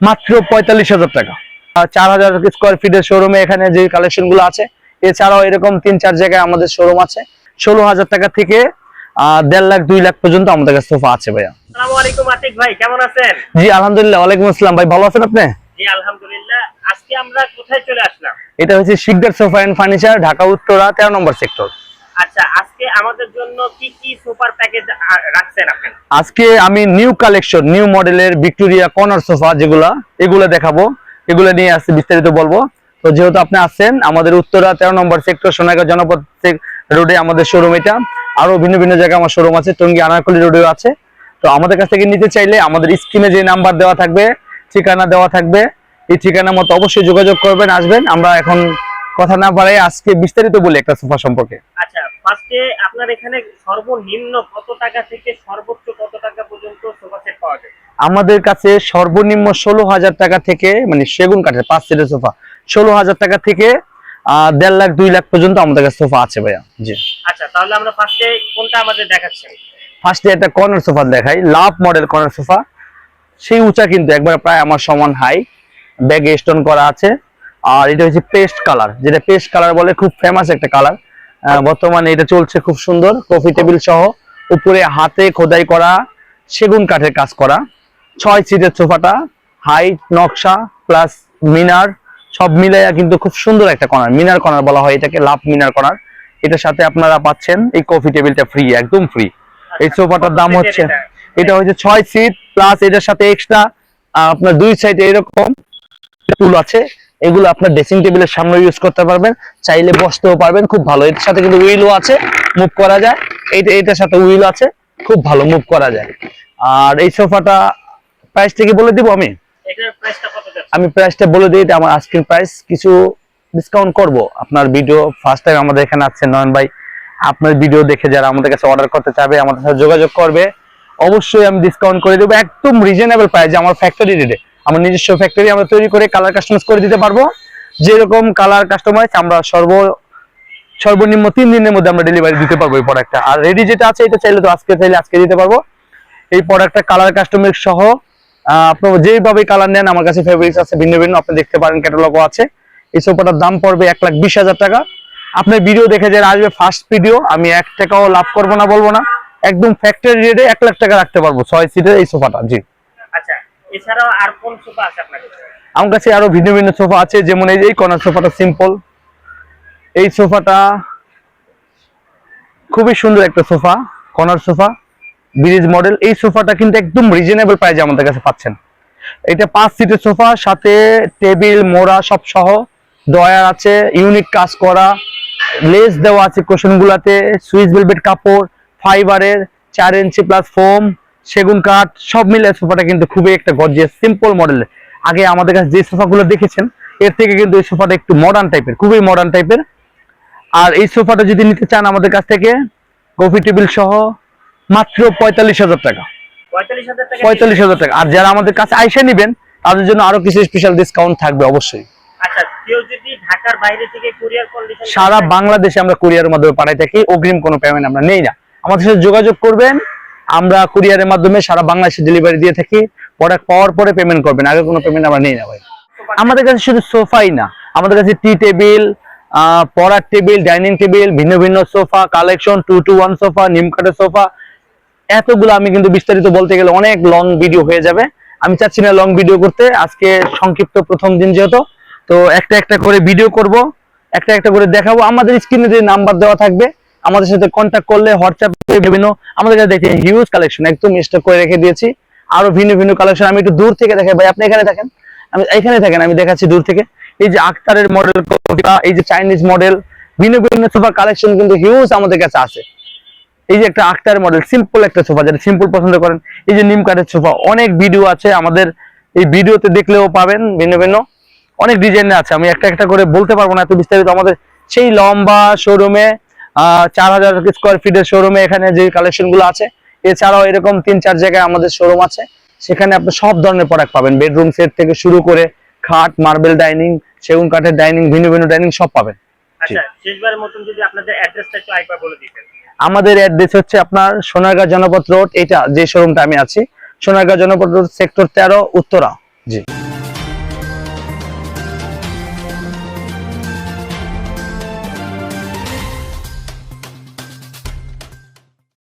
মাত্র পঁয়তাল্লিশ হাজার টাকা। চার হাজার স্কোয়ার ফিটের শোরুমে এখানে যে কালেকশনগুলো আছে এছাড়াও এরকম তিন চার জায়গায় আমাদের শোরুম আছে। ষোলো হাজার টাকা থেকে দেড় লাখ দুই লাখ পর্যন্ত আমাদের কাছে সোফা আছে ভাইয়া। ভাই কেমন আছেন? জি আলহামদুলিল্লাহ ওয়ালাইকুম আসসালাম। ভাই ভালো আছেন আপনি? আজকে আমরা কোথায় চলে আসলাম? এটা হচ্ছে Shikdar sofa and furniture Dhaka Uttara তেরো নম্বর সেক্টর আচ্ছা আজকে আমাদের জন্য কি কি সুপার প্যাকেজ রাখছেন আপনি? আজকে আমি নিউ কালেকশন, নিউ মডেলের ভিক্টোরিয়া কর্নার সোফা যেগুলা, এগুলো দেখাবো। এগুলো নিয়ে আসছে বিস্তারিত বলব। তো যেহেতু আপনি আসছেন আমাদের উত্তরা তেরো নম্বর সেক্টর সোনাগাঁও জনপদ রোডে আমাদের শোরুম এটা। আরও ভিন্ন ভিন্ন জায়গায় আমার শোরুম আছে, টঙ্গী আনারকলি রোডেও আছে। তো আমাদের কাছ থেকে নিতে চাইলে আমাদের স্ক্রিনে যে নাম্বার দেওয়া থাকবে, ঠিকানা দেওয়া থাকবে, এই ঠিকানা মতো অবশ্যই যোগাযোগ করবেন, আসবেন। আমরা এখন কথা না বাড়াই আজকে বিস্তারিত বলি একটা সোফা সম্পর্কে। ফার্স্টে আপনার এখানে সর্বনিম্ন কত টাকা থেকে সর্বোচ্চ কত টাকা পর্যন্ত সোফা সেট পাওয়া যায়? আমাদের কাছে সর্বনিম্ন ষোলো হাজার টাকা থেকে মানে সেগুন কাঠের পাঁচ সিটের সোফা ষোলো হাজার টাকা থেকে দেড় লাখ দুই লাখ পর্যন্ত আমাদের কাছে সোফা আছে ভাইয়া জি। আচ্ছা তাহলে আমরা ফার্স্টে কোনটা আমাদের দেখাচ্ছেন? ফার্স্টে একটা কর্নার সোফা দেখাই লাভ মডেল কর্নার সোফা সেই উঁচা কিন্তু একবার প্রায় আমার সমান হাই ব্যাগে স্টোন করা আছে আর এটা হচ্ছে পেস্ট কালার যেটা পেস্ট কালার বলে খুব ফেমাস একটা কালার বর্তমানে এটা চলছে খুব সুন্দর কফি টেবিল সহ, উপরে হাতে খোদাই করা, সেগুন কাঠের কাজ করা, ছয় সিটের সোফাটা হাইট নকশা প্লাস মিনার, সব মিলাইয়া কিন্তু খুব সুন্দর একটা কর্নার, মিনার কর্নার বলা হয় এটাকে, লাভ মিনার কর্নার। এটার সাথে আপনারা পাচ্ছেন, এই কফি টেবিলটা ফ্রি একদম ফ্রি এই সোফাটার দাম হচ্ছে, এটা হচ্ছে ছয় সিট প্লাস এটার সাথে এক্সট্রা আপনার দুই সাইডে এরকম টুল আছে এগুলো আপনার ড্রেসিং টেবিলের সামনে ইউজ করতে পারবেন চাইলে বসতেও পারবেন খুব ভালো। এর সাথে কিন্তু উইলও আছে মুভ করা যায়। এইটা এটার সাথে উইল আছে খুব ভালো মুভ করা যায়। আর এই সোফাটা প্রাইসটা কি বলে দিব আমি? এটার প্রাইসটা কত যাচ্ছে? আমি প্রাইসটা বলে দিই এটা আমার আজকের প্রাইস কিছু ডিসকাউন্ট করব। আপনার ভিডিও ফার্স্ট টাইম আমাদের এখানে আসছেন নয়ন ভাই আপনার ভিডিও দেখে যারা আমাদের কাছে অর্ডার করতে চাবে আমাদের সাথে যোগাযোগ করবে। অবশ্যই আমি ডিসকাউন্ট করে দেবো একদম রিজনেবল প্রাইস আমার ফ্যাক্টরি রেটে আমার নিজস্ব ফ্যাক্টরি আমরা তৈরি করে কালার কাস্টমাইজ করে দিতে পারব। যেরকম কালার কাস্টমাইজ আমরা সর্ব, সর্বনিম্ন তিন দিনের মধ্যে আমরা ডেলিভারি দিতে পারব এই প্রোডাক্টটা আর রেডি যেটা আছে এটা চাইলে তো আজকে চাইলে আজকে দিতে পারব। এই প্রোডাক্টটা কালার কাস্টমাইজ সহ আপনার যেভাবে কালার নেন, আমার কাছে ফেব্রিক্স আছে, ভিন্ন ভিন্ন, আপনি দেখতে পারেন ক্যাটালগও আছে। এই সোফাটার দাম পড়বে এক লাখ বিশ হাজার টাকা। আপনার ভিডিও দেখে যারা আসবে ফার্স্ট ভিডিও আমি এক টাকাও লাভ করব না, বলব না। একদম ফ্যাক্টরি রেটে এক লাখ টাকা রাখতে পারব, ছয় সিটের এই সোফাটা জি। এছাড়াও আর কোন সোফা আছে আপনার কাছে? আমার কাছে আরও ভিন্ন ভিন্ন সোফা আছে, যেমন এই যে কর্নার সোফাটা সিম্পল এই সোফাটা খুবই সুন্দর একটা sofa, corner sofa bridge model এই সোফাটা কিন্তু একদম রিজনেবল প্রাইজে আমাদের কাছে পাচ্ছেন। এটা পাঁচ সিটের সোফা, সাথে টেবিল, মোড়া সব সহ। ডয়ার আছে ইউনিক কাজ করা। লেস দেওয়া আছে কোশন গুলাতে, সুইচ ভেলভেট কাপড় ফাইবারের চার ইঞ্চি প্লাস ফোম সেগুন কাঠ সব মিলে সোফাটা কিন্তু খুবই একটা গর্জিয়াস সিম্পল মডেলের আগে আমাদের কাছে যে সোফাগুলো দেখেছেন এর থেকে কিন্তু এই সোফাটা একটু মডার্ন টাইপের খুবই মডার্ন টাইপের আর এই সোফাটা যদি নিতে চান আমাদের কাছ থেকে কফি টেবিল সহ মাত্র পঁয়তাল্লিশ হাজার টাকা। পঁয়তাল্লিশ হাজার টাকা আর যারা আমাদের কাছে আইসা নিবেন তাদের জন্য আরও কিছু স্পেশাল ডিসকাউন্ট থাকবে অবশ্যই। আচ্ছা কুরিয়ার সারা বাংলাদেশে আমরা কুরিয়ারের মাধ্যমে পাঠাই থাকি অগ্রিম কোনো পেমেন্ট আমরা নেই না। আমাদের সাথে যোগাযোগ করবেন আমরা কুরিয়ারের মাধ্যমে সারা বাংলাদেশে ডেলিভারি দিয়ে থাকি। প্রোডাক্ট পাওয়ার পরে পেমেন্ট করবেন, আগে কোনো পেমেন্ট আমরা নেই না ভাই। আমাদের কাছে শুধু সোফাই না, আমাদের কাছে টি টেবিল পড়ার টেবিল ডাইনিং টেবিল ভিন্ন ভিন্ন sofa collection two two one sofa নিমকাঠের sofa এতগুলো আমি কিন্তু বিস্তারিত বলতে গেলে অনেক লং ভিডিও হয়ে যাবে। আমি চাচ্ছি না লং ভিডিও করতে, আজকে সংক্ষিপ্ত প্রথম দিন যেহেতু। তো একটা একটা করে ভিডিও করব, একটা একটা করে দেখাবো। আমাদের স্ক্রিনে যে নাম্বার দেওয়া থাকবে আমাদের সাথে কন্ট্যাক্ট করলে হোয়াটসঅ্যাপে বিভিন্ন আমাদের কাছে দেখেন হিউজ কালেকশন একদম স্টক করে রেখে দিয়েছি। আরও ভিন্ন ভিন্ন কালেকশন আমি একটু দূর থেকে দেখাই ভাই, আপনি এখানে থাকেন আমি এখানে থাকেন আমি দেখাচ্ছি দূর থেকে। এই যে আক্তারের মডেল এই যে চাইনিজ মডেল ভিন্ন ভিন্ন সোফা কালেকশন কিন্তু হিউজ আমাদের কাছে আছে। এই যে একটা আক্তার মডেল সিম্পল একটা সোফা যেটা সিম্পল পছন্দ করেন, এই যে নিম কাঠের সোফা, অনেক ভিডিও আছে আমাদের। এই ভিডিওতে দেখলেও পাবেন ভিন্ন ভিন্ন। অনেক ডিজাইন আছে, আমি একটা একটা করে বলতে পারব না এত বিস্তারিত। আমাদের সেই লম্বা শোরুমে চার হাজার স্কোয়ার ফিটের শোরুমে এখানে যে কালেকশনগুলো আছে এছাড়াও এরকম তিন চার জায়গায় আমাদের শোরুম আছে। সেখানে আপনি সব ধরনের প্রোডাক্ট পাবেন। বেডরুম সেট থেকে শুরু করে খাট মার্বেল ডাইনিং সেগুন কাঠের ডাইনিং ভিন্ন ভিন্ন ডাইনিং সব পাবেন। আচ্ছা আমাদের অ্যাড্রেস হচ্ছে আপনার সোনারগাঁ জনপদ রোড এটা যে শোরুমটা আমি আছি সোনারগাঁ জনপদ রোড সেক্টর তেরো উত্তরা। জি।